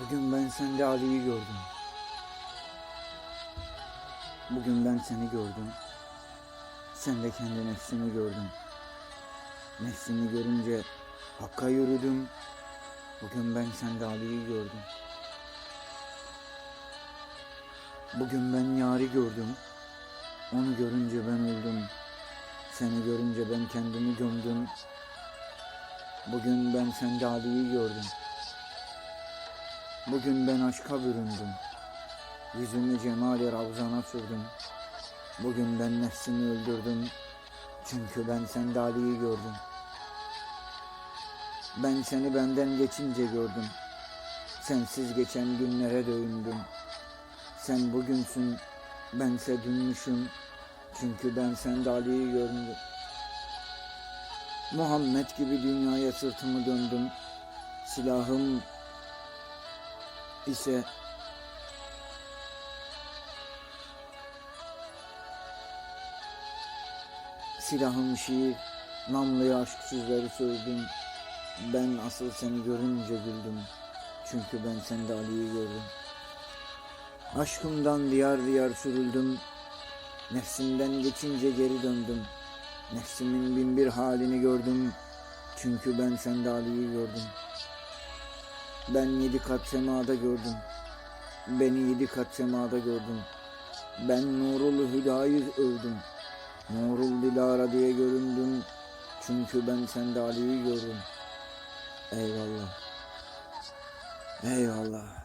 Bugün ben sende Ali'yi gördüm. Bugün ben seni gördüm. Sen de kendi nefsini gördün. Nefsini görünce Hakk'a yürüdüm. Bugün ben sende Ali'yi gördüm. Bugün ben Yar'i gördüm. Onu görünce ben öldüm. Seni görünce ben kendimi gömdüm. Bugün ben sende Ali'yi gördüm. Bugün ben aşka büründüm. Yüzümü cemali ravzana sürdüm. Bugün ben nefsimi öldürdüm. Çünkü ben sende Ali'yi gördüm. Ben seni benden geçince gördüm. Sensiz geçen günlere dövündüm. Sen bugünsün, bense dünmüşüm. Çünkü ben sende Ali'yi gördüm. Muhammed gibi dünyaya sırtımı döndüm. Silahım ise silahım şiir, namluya aşk sözleri söyledim. Ben asıl seni görünce güldüm. Çünkü ben sende Ali'yi gördüm. Aşkımdan diyar diyar sürüldüm. Nefsimden geçince geri döndüm. Nefsimin bin bir halini gördüm. Çünkü ben sende Ali'yi gördüm. Ben yedi kat semada gördüm. Beni yedi kat semada gördüm. Ben nurul hüdayı övdüm. Nurul dilara diye göründüm. Çünkü ben sende Ali'yi gördüm. Eyvallah. Eyvallah.